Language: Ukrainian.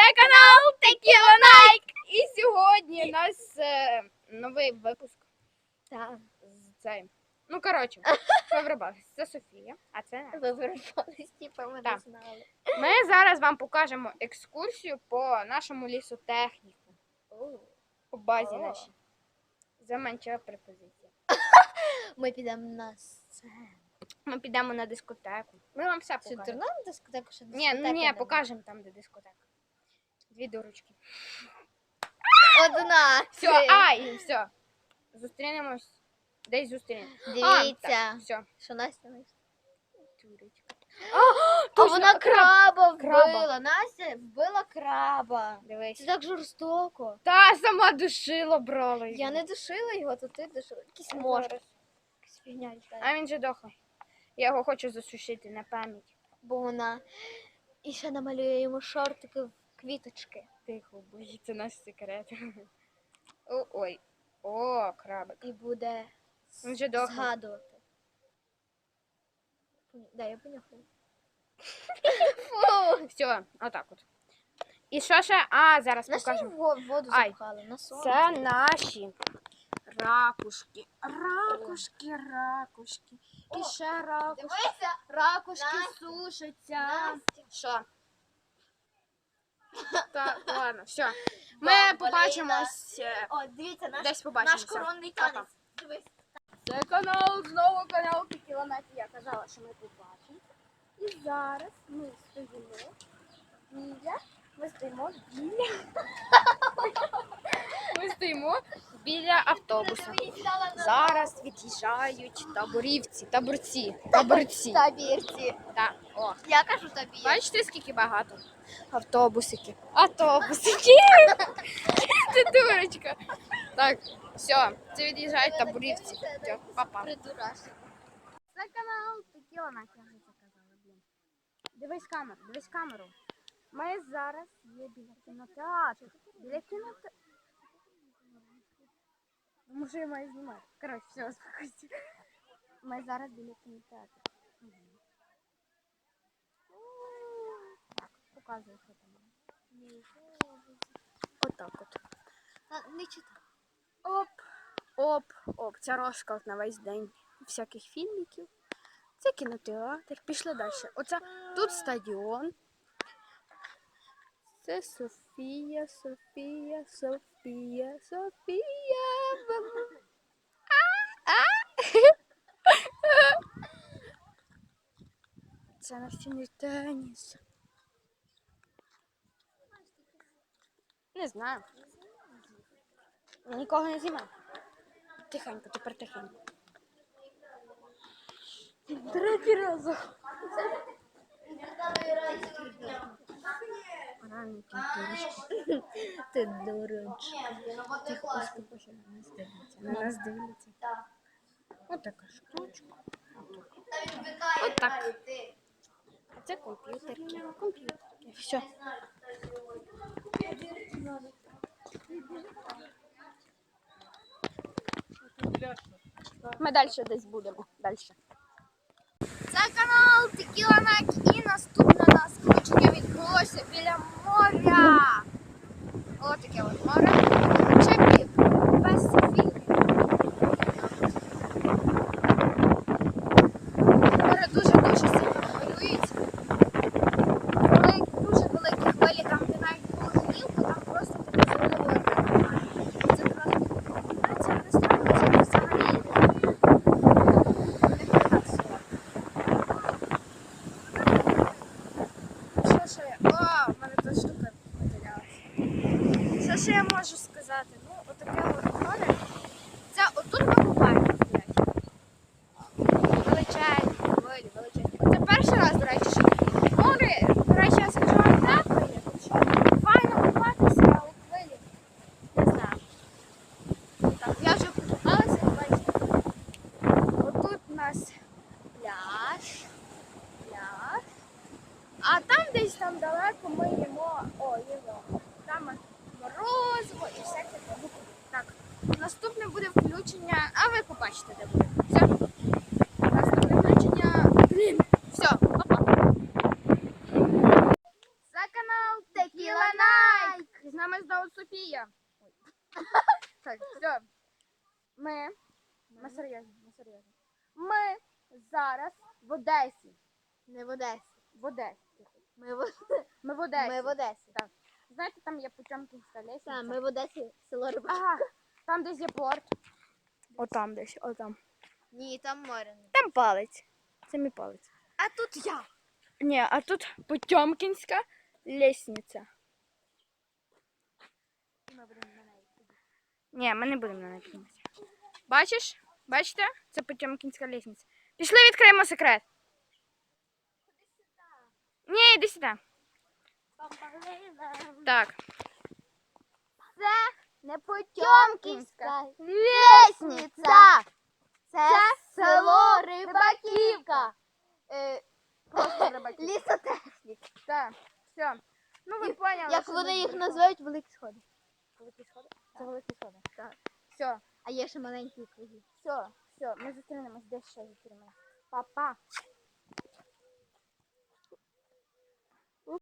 Це канал Текіла Найк. І сьогодні у нас е, новий випуск. Так, з цей. Ну, коротше, що? Це Софія, а це Настя. ви вирвались, типу, ми не Так. знали. Ми зараз вам покажемо екскурсію по нашому лісотехніку. По базі О. нашій. Заманчива препозиція. Ми підемо на сцену. Ми підемо на дискотеку. Ми вам все Чи покажемо. дурна на дискотеку, що Ні, дискотека ну ні, нема? покажемо там, де дискотека. Дві дурочки. Одна. Все, а, і все. Зустрінемось. Десь зустрінемось. Дивіться, Все. що Настя Настя. Дурочка. А Точно, вона краба вбила. Настя вбила краба. Дивись. Це так жорстоко. Та сама душила брала. його. Я не душила його, то ти душила. Якийсь мор. Якась фігня літає. А він же дохлий. Я його хочу засушити на пам'ять. Бо вона і ще намалює йому шортики в квіточки. Тихо, боже, це наш секрет. О, ой. О, крабик. І буде Він же дохлий. згадувати. Да, я понюхаю. Все, отак от. І що ще? А, зараз На що покажемо. в воду Ай? На сонце. Це наші ракушки. Ракушки, ракушки. І ще ракушки. Дивися, Ракушки Настя. сушаться. Настя. Що? Так, ладно, все. Ми побачимось. е, О, дивіться, наш, Десь побачимося. наш коронний Па-па. танець. Дивись. Це канал, знову канал Кілометр. Я казала, що ми побачимо. І зараз ми стоїмо біля. Ми стоїмо біля. Ми стоїмо біля автобуса. Зараз від'їжджають таборівці, таборці, таборці. Табірці. Так, о. Я кажу табір. Бачите, скільки багато? Автобусики. Автобусики. Ти дурочка. Так, все, це від'їжджають таборівці. Все, папа. Це канал Текіла Настя, я вже це казала, блін. Дивись камеру, дивись камеру. Ми зараз є біля кінотеатру. Біля кінотеатру. Може, я маю знімати. Коротше, все, успокойся. Ми зараз біля кінотеатру. Так, показую, що там. Отак от. Не читай. Оп, оп, оп. Це розклад на весь день всяких фільміків. Це кінотеатр. Пішли далі. Оце тут стадіон. Це Софія, Софія, Софія, Софія. А, а. Це настільний теніс. Не знаю. Нікого не знімаю. Тихенько, тепер тихенько. Третій раз. Ти дурочка. Ти дурочка. Тихо, успокойся, на нас дивляться. На нас дивляться. Ось штучка. Отак. А це комп'ютерки. Комп'ютерки. Все. Ми далі десь будемо. Далі. Це канал Текіла Нак і наступне у нас включення відбулося біля моря. Ось таке от море. Чеків. Без фільмів. Море дуже-дуже сильно. Коли дуже великі хвилі, там де навіть було гнілку, там просто тебе з головою. Це просто це не страшно, взагалі. Не так. Що ще? О, в мене тут штука потерялася. Що ще я можу сказати? Ну, отаке от море. А там десь там далеко ми їмо, о, їмо. Там морозиво і всяке тому. Так, наступне буде включення, а ви побачите, де буде. Все. Наступне включення. Блін. Все, папа. За канал Текіла Найк. З нами знову Софія. Так, все. Ми. Ми серйозно, ми серйозно. Ми зараз в Одесі. Не в Одесі. В Одесі. Ми в, Ми в Одесі. ми в Одесі. Так. Знаєте, там є Потьомкінська лестниця. Так, ми в Одесі, село Рибак. Ага, там десь є порт. Отам десь, отам. Ні, там море. не. Там палець. Це мій палець. А тут я. Ні, а тут Потьомкінська лестниця. Ми будемо на неї. Ні, ми не будемо на неї підніматися. Бачиш? Бачите? Це Потьомкінська лестниця. Пішли відкриємо секрет. Ні, іди сюди. Так. Це не Потьомкінська лестниця. Це село Рибаківка. Е, просто рибаки. Лісотехнік. Так, все. Ну ви поняли. Як що вони їх називають великі сходи. Великі сходи? Це великі сходи. Так. Все, А є ще маленькі круги. все, все. Ми зустрінемось десь ще зустрінемось. Па-па.